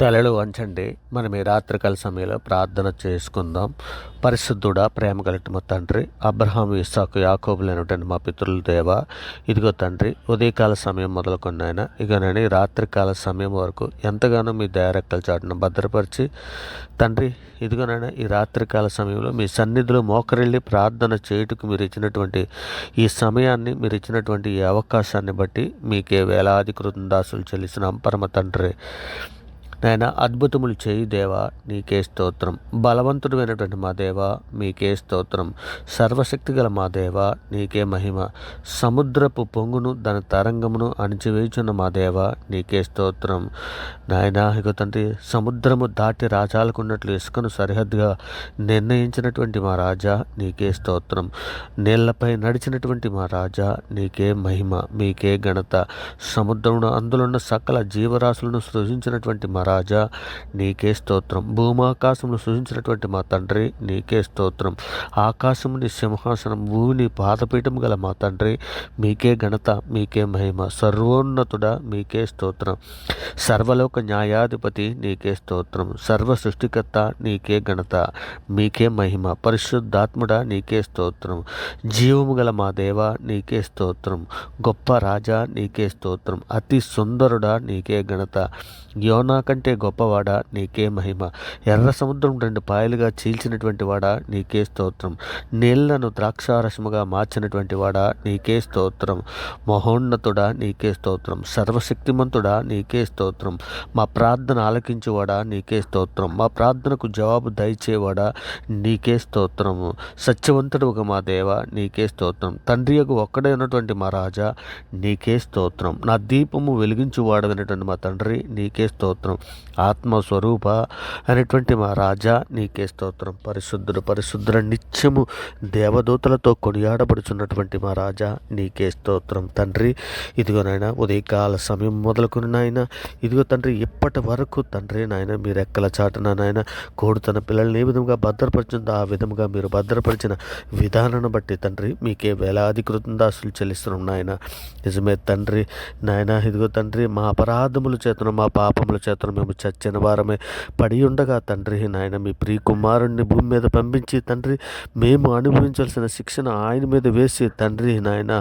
తలలు వంచండి. మనం ఈ రాత్రికాల సమయంలో ప్రార్థన చేసుకుందాం. పరిశుద్ధుడా ప్రేమ కలిగిన తండ్రి అబ్రహాం ఇస్సాకు యాకోబులైనటువంటి మా పితృల దేవ ఇదిగో తండ్రి ఉదయకాల సమయం మొదలుకున్నాయన. ఇక నేను రాత్రికాల సమయం వరకు ఎంతగానో మీ దయారెక్కల చాటును భద్రపరిచి తండ్రి ఇదిగోనైనా ఈ రాత్రికాల సమయంలో మీ సన్నిధిలో మోకరిల్లి ప్రార్థన చేయుటకు మీరు ఇచ్చినటువంటి ఈ సమయాన్ని మీరు ఇచ్చినటువంటి ఈ అవకాశాన్ని బట్టి మీకే వేలాది కృతందాసులు చెల్లిసిన పరమ తండ్రి నాయన అద్భుతములు చేయి దేవా నీకే స్తోత్రం. బలవంతుడు అయినటువంటి మా దేవ మీకే స్తోత్రం. సర్వశక్తి గల మా దేవ నీకే మహిమ. సముద్రపు పొంగును దాని తరంగమును అణిచివేయుచున్న మా దేవ నీకే స్తోత్రం. నాయన ఇక తండ్రి సముద్రము దాటి రాజాలకున్నట్లు ఇసుకను సరిహద్దుగా నిర్ణయించినటువంటి మా రాజా నీకే స్తోత్రం. నీళ్ళపై నడిచినటువంటి మా రాజా నీకే మహిమ మీకే ఘనత. సముద్రమును అందులో సకల జీవరాశులను సృజించినటువంటి మా రాజా నీకే స్తోత్రం. భూమాకాశమును సృజించినటువంటి మా తండ్రి నీకే స్తోత్రం. ఆకాశముని సింహాసనం భూమిని పాదపీఠం గల మా తండ్రి మీకే ఘనత మీకే మహిమ. సర్వోన్నతుడ మీకే స్తోత్రం. సర్వలోక న్యాయాధిపతి నీకే స్తోత్రం. సర్వ సృష్టికర్త నీకే ఘనత మీకే మహిమ. పరిశుద్ధాత్ముడ నీకే స్తోత్రం. జీవము గల మా దేవ నీకే స్తోత్రం. గొప్ప రాజా నీకే స్తోత్రం. అతి సుందరుడా నీకే ఘనత. యోనాక నీకంటే గొప్పవాడా? నీకే మహిమ. ఎర్ర సముద్రం రెండు పాయలుగా చీల్చినటువంటి వాడా? నీకే స్తోత్రం. నీళ్ళను ద్రాక్షారసముగా మార్చినటువంటి వాడా? నీకే స్తోత్రం. మహోన్నతుడా? నీకే స్తోత్రం. సర్వశక్తిమంతుడా? నీకే స్తోత్రం. మా ప్రార్థన ఆలకించేవాడా? నీకే స్తోత్రం. మా ప్రార్థనకు జవాబు దయచేవాడా? నీకే స్తోత్రము సత్యవంతుడు ఒక మా దేవ నీకే స్తోత్రం. తండ్రి యొక్క ఒక్కడే ఉన్నటువంటి మా రాజా నీకే స్తోత్రం. నా దీపము వెలిగించువాడమైనటువంటి మా తండ్రి నీకే స్తోత్రం. ఆత్మస్వరూప అనేటువంటి మా రాజా నీకే స్తోత్రం. పరిశుద్ధుడు పరిశుద్ధుడు నిత్యము దేవదూతలతో కొనియాడబడుచున్నటువంటి మా రాజా నీకే స్తోత్రం. తండ్రి ఇదిగో నాయన ఉదయకాల సమయం మొదలుకుని నాయన ఇదిగో తండ్రి ఇప్పటి వరకు తండ్రి నాయన మీరు ఎక్కల చాటున నాయన కోడు తన పిల్లల్ని ఏ విధంగా భద్రపరిచిందో ఆ విధంగా మీరు భద్రపరిచిన విధానాన్ని బట్టి తండ్రి మీకే వేలాది కృతందాసులు చెల్లిస్తున్నాం నాయన. నిజమే తండ్రి నాయన ఇదిగో తండ్రి మా అపరాధముల చేతను మా పాపముల చేతను మేము చచ్చిన వారమే పడి ఉండగా తండ్రి నాయన మీ ప్రియ కుమారుణ్ణి భూమి మీద పంపించి తండ్రి మేము అనుభవించాల్సిన శిక్షణ ఆయన మీద వేసి తండ్రి నాయన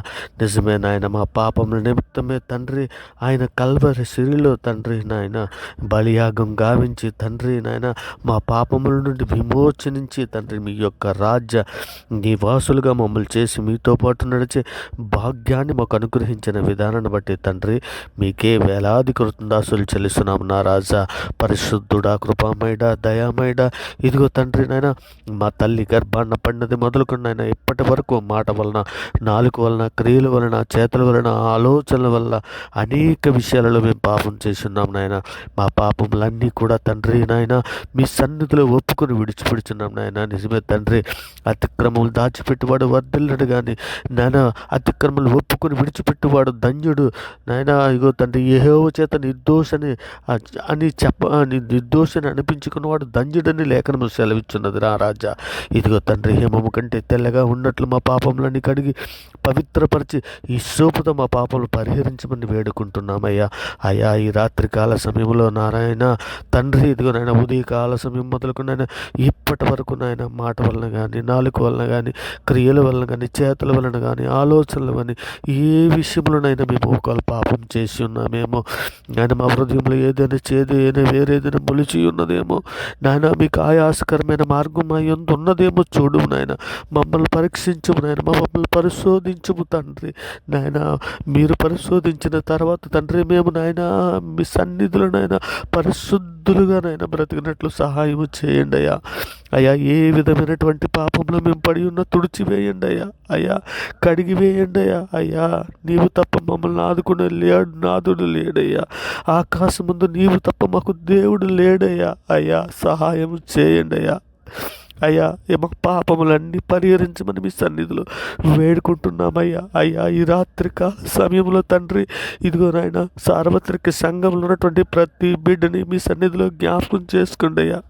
నిజమే నాయన మా పాపముల నిమిత్తమే తండ్రి ఆయన కల్వరి సిరిలో తండ్రి నాయన బలియాగం గావించి తండ్రి నాయన మా పాపముల నుండి విమోచనించి తండ్రి మీ యొక్క రాజ్య నివాసులుగా మమ్మల్ని చేసి మీతో పాటు నడిచే భాగ్యాన్ని మాకు అనుగ్రహించిన విధానాన్ని బట్టి తండ్రి మీకే వేలాది కృతందాసులు చెల్లిస్తున్నాం నా పరిశుద్ధుడా కృపామయుడా దయామయుడా. ఇదిగో తండ్రి నాయన మా తల్లి గర్భాన్న పడినది మొదలుకొని నాయన ఇప్పటి వరకు మాట వలన నాలుగు వలన క్రియల వలన చేతుల వలన ఆలోచనల వల్ల అనేక విషయాలలో మేము పాపం చేస్తున్నాం నాయన. మా పాపములన్నీ కూడా తండ్రి నాయన మీ సన్నిధిలో ఒప్పుకొని విడిచిపెడుచున్నాం నాయన. నిజమే తండ్రి అతిక్రమములు దాచిపెట్టువాడు వర్ధిల్లడు కానీ నాయన అతిక్రమలు ఒప్పుకొని విడిచిపెట్టువాడు ధన్యుడు. నాయన ఇగో తండ్రి ఏహో చేత నిర్దోషని అని చెప్ప అని నిర్దోషని అనిపించుకున్నవాడు దంజుడని లేఖనము సెలవిచ్చున్నది రా రాజా. ఇదిగో తండ్రి హేమము కంటే తెల్లగా ఉన్నట్లు మా పాపములన్నీ కడిగి పవిత్రపరిచి ఈ సోపుతో మా పాపలు పరిహరించమని వేడుకుంటున్నామయ్యా. అయ్యా ఈ రాత్రికాల సమయంలో నారాయణ తండ్రి ఇదిగో నాయన ఉదయకాల సమయం మొదలుకు నాయన ఇప్పటి వరకు నాయన మాట వలన కానీ నాలుగు వలన కానీ క్రియల వలన కానీ చేతుల వలన కానీ ఆలోచనలు కానీ ఏ విషయంలోనైనా మేము ఒకవేళ పాపం చేసి ఉన్నామేమో ఆయన మా హృదయంలో ఏదైనా చేదు ఏదైనా వేరేదైనా మొలిచి ఉన్నదేమో. నాయన మీకు ఆయాసకరమైన మార్గం అయ్యంత ఉన్నదేమో చూడు నాయన. మమ్మల్ని పరీక్షించము నాయన. మమ్మల్ని పరిశోధించము తండ్రి. నాయన మీరు పరిశోధించిన తర్వాత తండ్రి మేము నాయన మీ సన్నిధులు నాయన పరిశుద్ధులుగా బ్రతికినట్లు సహాయం చేయండి అయ్యా. అయ్యా ఏ విధమైనటువంటి పాపంలో మేము పడి ఉన్న తుడిచివేయండి అయ్యా. అయ్యా కడిగి వేయండి అయ్యా. అయ్యా నీవు తప్ప మమ్మల్ని ఆదుకునే లేడు నాదుడు లేడయ్యా. ఆకాశం ముందు నీవు తప్ప మాకు దేవుడు లేడయ్యా. అయ్యా సహాయం చేయండి అయ్యా. అయ్యా మా పాపములన్నీ పరిహరించమని మీ సన్నిధిలో వేడుకుంటున్నామయ్యా అయ్యా. ఈ రాత్రిక సమయంలో తండ్రి ఇదిగో నాయన సార్వత్రిక సంఘంలో ఉన్నటువంటి ప్రతి బిడ్డని మీ సన్నిధిలో జ్ఞాపకం చేసుకోండి అయ్యా.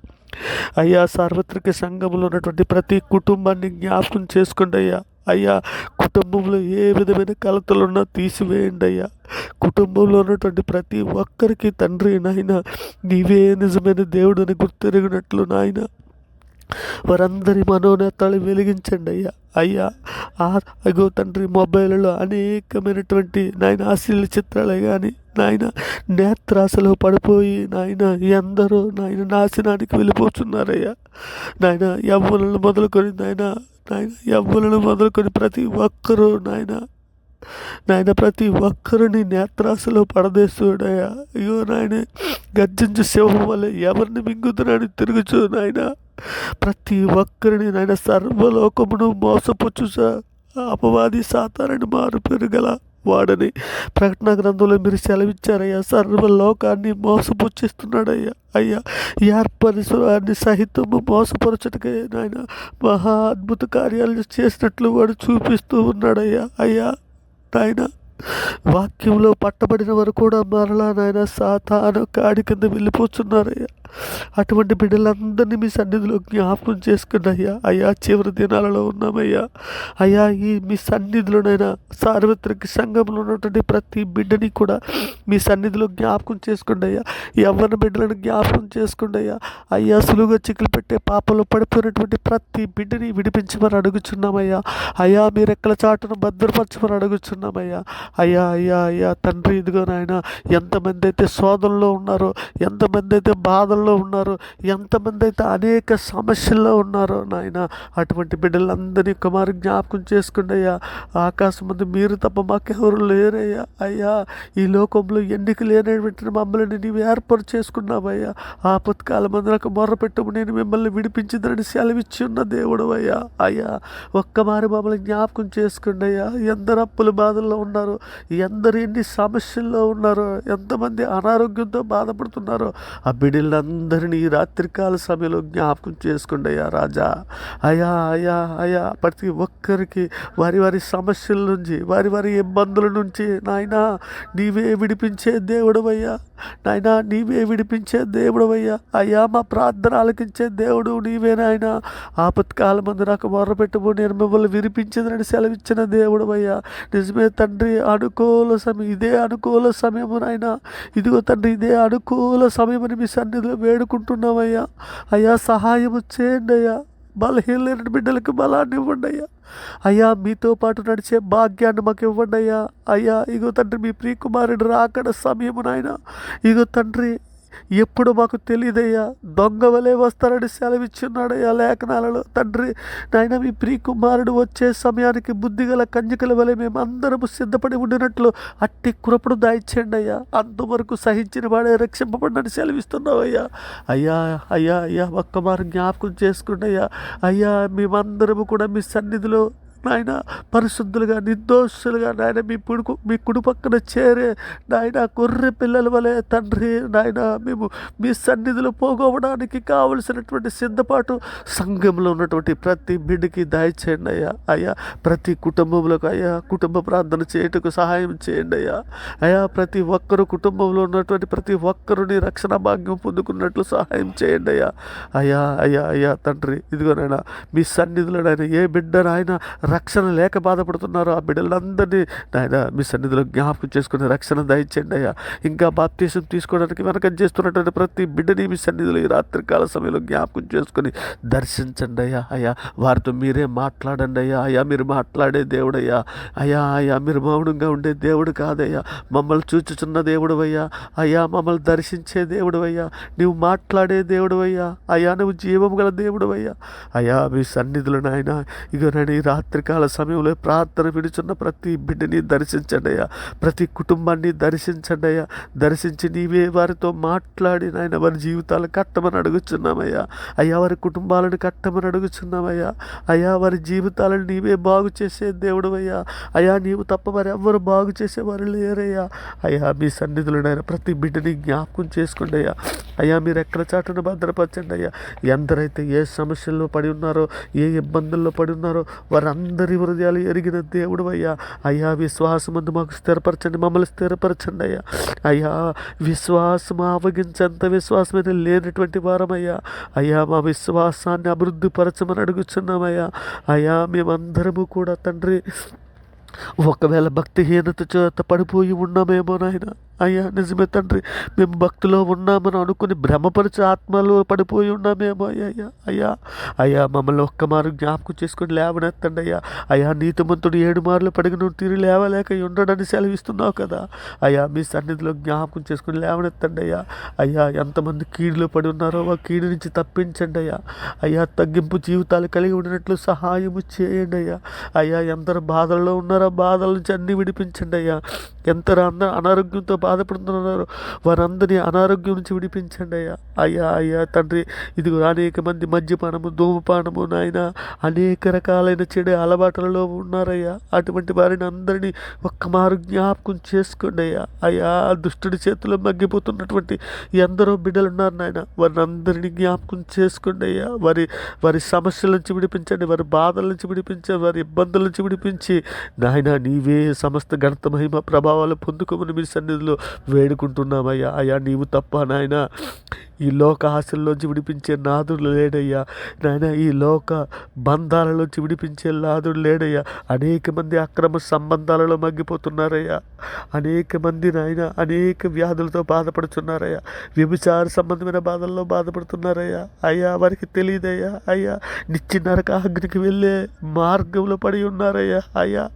అయ్యా సార్వత్రిక సంఘంలో ఉన్నటువంటి ప్రతి కుటుంబాన్ని జ్ఞాపకం చేసుకోండి అయ్యా. అయ్యా కుటుంబంలో ఏ విధమైన కలతలున్నా తీసివేయండి అయ్యా. కుటుంబంలో ఉన్నటువంటి ప్రతి ఒక్కరికి తండ్రి నాయన నీవే నిజమైన దేవుడు అని గుర్తెరిగినట్లు నాయన. వారందరి మనోనేతాలు వెలిగించండి అయ్యా. అయ్యా అగో తండ్రి మొబైల్లో అనేకమైనటువంటి నాయన ఆశీల చిత్రాలే కానీ నాయన నేత్రాశలో పడిపోయి నాయన ఎందరో నాయన నాశనానికి వెళ్ళిపోతున్నారయ్యా. నాయన యవ్వలను మొదలుకొని నాయన నాయన యవ్వలను మొదలుకొని ప్రతి ఒక్కరూ నాయన నాయన ప్రతి ఒక్కరిని నేత్రాశలో పడదేస్తుడయ్యా అయ్యో నాయన గర్జించు సింహం వల్ల ఎవరిని మింగుతున్నాడు తిరుగుచు నాయనా. ప్రతి ఒక్కరిని నాయన సర్వలోకమును మోసపుచ్చుసా అపవాది సాతారని మారు పెరుగల వాడని ప్రకటన గ్రంథంలో మీరు సెలవిచ్చారయ్యా. సర్వలోకాన్ని మోసపుచ్చిస్తున్నాడయ్యా. అయ్యా ఏర్పరిశురాన్ని సహితము మోసపరచటకే నాయన మహా అద్భుత కార్యాలు చేసినట్లు వాడు చూపిస్తూ ఉన్నాడయ్యా. అయ్యా నాయన వాక్యంలో పట్టబడిన వారు కూడా మరలా నాయన సాతాను కాడి కింద వెళ్ళిపోతున్నారయ్యా. అటువంటి బిడ్డలందరినీ మీ సన్నిధిలో జ్ఞాపకం చేసుకుని అయ్యా. చివరి దినాలలో ఉన్నామయ్యా. అయ్యా ఈ మీ సన్నిధిలోనైనా సార్వత్రిక సంఘంలో ఉన్నటువంటి ప్రతి బిడ్డని కూడా మీ సన్నిధిలో జ్ఞాపకం చేసుకోండి అయ్యా. బిడ్డలను జ్ఞాపకం చేసుకోండి అయ్యా. అయ్యా సులువుగా చిక్కులు పెట్టే పాపలో పడిపోయినటువంటి ప్రతి బిడ్డని విడిపించమని అడుగుచున్నామయ్యా అయ్యా. మీరు ఎక్కల చాటును భద్రపరచమని అడుగుచున్నామయ్యా అయ్యా. అయ్యా అయ్యా తండ్రి ఇదిగో నాయన ఎంతమంది అయితే శోధనలో ఉన్నారో ఎంతమంది అయితే బాధల్లో ఉన్నారో ఎంతమంది అయితే అనేక సమస్యల్లో ఉన్నారో నాయన అటువంటి బిడ్డలందరినీ కుమారు జ్ఞాపకం చేసుకుండి అయ్యా ఆకాశం ముందు మీరు తప్ప మాకెవరు లేరయ్యా. అయ్యా ఈ లోకంలో ఎన్నిక లేనటువంటి మమ్మల్ని నీవు ఏర్పాటు చేసుకున్నావయ్యా ఆపత్కాల మందులకు మొర్రపెట్టము నేను మిమ్మల్ని విడిపించిందని సెలవిచ్చి ఉన్న దేవుడు అయ్యా. అయ్యా ఒక్కమారి మమ్మల్ని జ్ఞాపకం చేసుకోండి అయ్యా ఎందరు అప్పుల బాధల్లో ఉన్నారు ఎందరు ఎన్ని సమస్యల్లో ఉన్నారో ఎంతమంది అనారోగ్యంతో బాధపడుతున్నారో ఆ బిడ్డలందరినీ అందరినీ రాత్రికాల సమయంలో జ్ఞాపకం చేసుకోండి అయ్యా రాజా. అయ్యా అయ్యా అయా ప్రతి ఒక్కరికి వారి వారి సమస్యల నుంచి వారి వారి ఇబ్బందుల నుంచి నాయనా నీవే విడిపించే దేవుడవయ్యా నాయనా నీవే విడిపించే దేవుడవయ్యా అయ్యా. మా ప్రార్థన ఆలకించే దేవుడు నీవే నాయనా. ఆపత్కాల మందు నాకు మొర్రపెట్టుము నేను మిమ్మల్ని విరిపించదని సెలవిచ్చిన దేవుడవయ్యా నిజమే తండ్రి అనుకూల సమయం ఇదే అనుకూల సమయము నాయన. ఇదిగో తండ్రి ఇదే అనుకూల సమయమని మీ సన్నిధిలో వేడుకుంటున్నామయ్యా అయ్యా సహాయము చేయండి అయ్యా. బలహీనమైన బిడ్డలకు బలాన్ని ఇవ్వండి అయ్యా. అయ్యా మీతో పాటు నడిచే భాగ్యాన్ని మాకు ఇవ్వండి అయ్యా. అయ్యా ఇగో తండ్రి మీ ప్రియకుమారుడు రాకడ సమయము నాయన ఇగో తండ్రి ఎప్పుడు మాకు తెలియదయ్యా దొంగవలే వస్తారని సెలవిచ్చున్నాడయ్యా లేఖనాలలో. తండ్రి నాయన మీ ప్రియకుమారుడు వచ్చే సమయానికి బుద్ధిగల కంజికల వలె మేము అందరము సిద్ధపడి ఉండినట్లు అట్టి కృపడు దాయిచ్చేయండి అయ్యా. అంతవరకు సహించిన వాడే రక్షింపబడినని సెలవిస్తున్నావయ్యా. అయ్యా అయ్యా అయ్యా ఒక్క మారు జ్ఞాపకం చేసుకుంటయ్యా అయ్యా. అయ్యా మేమందరము కూడా మీ సన్నిధిలో నాయన పరిశుద్ధులుగా నిర్దోషులుగా నాయన మీ పుడుకు మీ కుడి పక్కన చేరే నాయన కొర్రె పిల్లల వలె తండ్రి నాయన మేము మీ సన్నిధిలో పోగొవడానికి కావలసినటువంటి సిద్ధపాటు సంఘంలో ఉన్నటువంటి ప్రతి బిడ్డకి దయచేయండి అయ్యా. అయ్యా ప్రతి కుటుంబంలోకి అయ్యా కుటుంబ ప్రార్థన చేయుటకు సహాయం చేయండి అయ్యా. అయ్యా ప్రతి ఒక్కరు కుటుంబంలో ఉన్నటువంటి ప్రతి ఒక్కరుని రక్షణ భాగ్యం పొందుకున్నట్లు సహాయం చేయండి అయ్యా. అయ్యా అయ్యా అయ్యా తండ్రి ఇదిగోనైనా మీ సన్నిధిలో నాయన ఏ బిడ్డ నాయన రక్షణ లేక బాధపడుతున్నారు. ఆ బిడ్డలందరినీ నాయన మీ సన్నిధిలో జ్ఞాపకం చేసుకుని రక్షణ దయచేయండి అయ్యా. ఇంకా బాప్తీసం తీసుకోవడానికి వెనక చేస్తున్నటువంటి ప్రతి బిడ్డని మీ సన్నిధిలో ఈ రాత్రికాల సమయంలో జ్ఞాపకం చేసుకుని దర్శించండి అయ్యా. అయ్యా వారితో మీరే మాట్లాడండి అయ్యా. అయ్యా మీరు మాట్లాడే దేవుడయ్యా అయ్యా. అయ్యా మీరు మౌనంగా ఉండే దేవుడు కాదయ్యా. మమ్మల్ని చూచుచున్న దేవుడు అయ్యా. అయ్యా మమ్మల్ని దర్శించే దేవుడు అయ్యా. నువ్వు మాట్లాడే దేవుడు అయ్యా. అయ్యా నువ్వు జీవము గల దేవుడు అయ్యా. అయ్యా మీ సన్నిధులు నాయన ఇక నేను ఈ రాత్రికాల సమయంలో ప్రార్థన విడుచున్న ప్రతి బిడ్డని దర్శించండి అయ్యా. ప్రతి కుటుంబాన్ని దర్శించండి అయ్యా. దర్శించి నీవే వారితో మాట్లాడి నాయన వారి జీవితాలు కట్టమని అడుగుచున్నామయ్యా అయ్యా. వారి కుటుంబాలను కట్టమని అడుగుచున్నామయ్యా అయ్యా. వారి జీవితాలను నీవే బాగు చేసే దేవుడు అయ్యా. అయ్యా నీవు తప్ప మరి ఎవ్వరు బాగు చేసేవారు లేరయ్యా. అయ్యా మీ సన్నిధులనైనా ప్రతి బిడ్డని జ్ఞాపకం చేసుకోండి అయ్యా. అయ్యా మీరు ఎక్కడ చాటును భద్రపరచండి అయ్యా. ఎందరైతే ఏ సమస్యల్లో పడి ఉన్నారో ఏ ఇబ్బందుల్లో పడి ఉన్నారో వారందరూ అందరి హృదయాలు ఎరిగిన దేవుడు అయ్యా. అయ్యా విశ్వాసమందు మాకు స్థిరపరచండి మమ్మల్ని స్థిరపరచండి అయ్యా. అయ్యా విశ్వాసం ఆవగించేంత విశ్వాసమైన లేనటువంటి వారమయ్యా. అయ్యా మా విశ్వాసాన్ని అభివృద్ధి పరచమని అడుగుచున్నామయ్యా. అయ్యా మేమందరము కూడా తండ్రి ఒకవేళ భక్తిహీనత చేత పడిపోయి ఉన్నామేమో నాయన. అయ్యా నిజమే తండ్రి. మేము భక్తిలో ఉన్నామని అనుకుని భ్రమపరిచే ఆత్మలో పడిపోయి ఉన్నామేమో అయ్యా అయ్యా అయ్యా. మమ్మల్ని ఒక్క మారు జ్ఞాపకం చేసుకొని లేవనెత్తండి అయ్యా. అయ్యా నీతిమంతుడు ఏడు మార్లు పడిగి నువ్వు తిరిగి లేవలేక ఉండడని సెలవిస్తున్నావు కదా. అయ్యా మీ సన్నిధిలో జ్ఞాపకం చేసుకుని లేవనెత్తండి అయ్యా. అయ్యా ఎంతమంది కీడులో పడి ఉన్నారో ఆ కీడు నుంచి తప్పించండి అయ్యా. అయ్యా తగ్గింపు జీవితాలు కలిగి ఉండినట్లు సహాయము చేయండి అయ్యా. అయ్యా ఎందరు బాధల్లో ఉన్నారో బాధల నుంచి అన్ని విడిపించండి అయ్యా. ఎంత అందరూ అనారోగ్యంతో బాధపడుతున్నారో? వారందరినీ అనారోగ్యం నుంచి విడిపించండి అయ్యా. అయ్యా అయ్యా తండ్రి ఇదిగో అనేక మంది మద్యపానము ధూమపానము నాయన అనేక రకాలైన చెడు అలవాట్లలో ఉన్నారయ్యా. అటువంటి వారిని అందరినీ ఒక్క మారు జ్ఞాపకం చేసుకోండి అయ్యా. అయ్యా దుష్టుడి చేతిలో మగ్గిపోతున్నటువంటి ఎందరో బిడ్డలు ఉన్నారు నాయన. వారిని అందరినీ జ్ఞాపకం చేసుకోండి అయ్యా. వారి వారి సమస్యల నుంచి విడిపించండి వారి బాధల నుంచి విడిపించండి వారి ఇబ్బందుల నుంచి విడిపించి నాయన నీవే సమస్త గణిత మహిమ ప్రభావాలు పొందుకోమని మీ సన్నిధిలో వేడుకుంటున్నామయ్యా. అయ్యా నీవు తప్ప నాయన. ఈ లోక ఆశల్లోంచి విడిపించే నాదుడు లేడయ్యా. నాయన ఈ లోక బంధాలలోంచి విడిపించే నాదుడు లేడయ్యా. అనేక మంది అక్రమ సంబంధాలలో మగ్గిపోతున్నారయ్యా. అనేక మంది నాయన అనేక వ్యాధులతో బాధపడుతున్నారయ్యా. వ్యభిచార సంబంధమైన బాధల్లో బాధపడుతున్నారయ్యా. అయ్యా వారికి తెలియదయ్యా. అయ్యా నిత్య నరక అగ్నికి వెళ్ళే మార్గంలో పడి ఉన్నారయ్యా. అయ్యా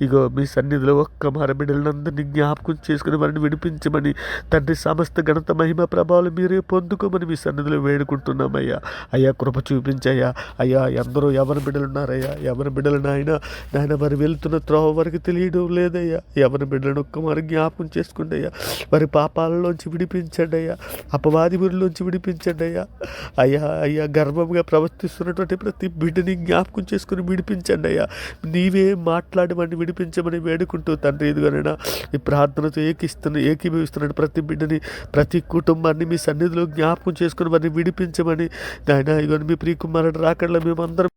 ఇగో మీ సన్నిధిలో ఒక్క మార బిడ్డలందరినీ జ్ఞాపకం చేసుకుని వారిని విడిపించమని తండ్రి సమస్త ఘనత మహిమ ప్రభావాలు మీరే పొందుకోమని మీ సన్నిధిలో వేడుకుంటున్నామయ్యా. అయ్యా కృప చూపించయ్యా. అయ్యా ఎందరో ఎవరి బిడ్డలు ఉన్నారయ్యా ఎవరి బిడ్డలు నాయన నాయన మరి వెళ్తున్న త్రోవ వారికి తెలియడం లేదయ్యా. ఎవరి బిడ్డలను ఒక్క మరి జ్ఞాపకం చేసుకోండి అయ్యా. వారి పాపాలలోంచి విడిపించండి అయ్యా. అపవాది ఊరిలోంచి విడిపించండి అయ్యా. అయ్యా అయ్యా గర్వంగా ప్రవర్తిస్తున్నటువంటి ప్రతి బిడ్డని జ్ఞాపకం చేసుకుని విడిపించండి అయ్యా. నీవే మాట్లాడి వాడిని విడిపించమని వేడుకుంటూ తండ్రి ఇదిగోనైనా ఈ ప్రార్థనతో ఏకిస్తున్న ఏకీభవిస్తున్న ప్రతి బిడ్డని ప్రతి కుటుంబాన్ని మీ సన్నిధిలో జ్ఞాపకం చేసుకుని మరి విడిపించమని. నాయన ఇవన్నీ మీ ప్రియకుమారుడు రాకడలో మేమందరం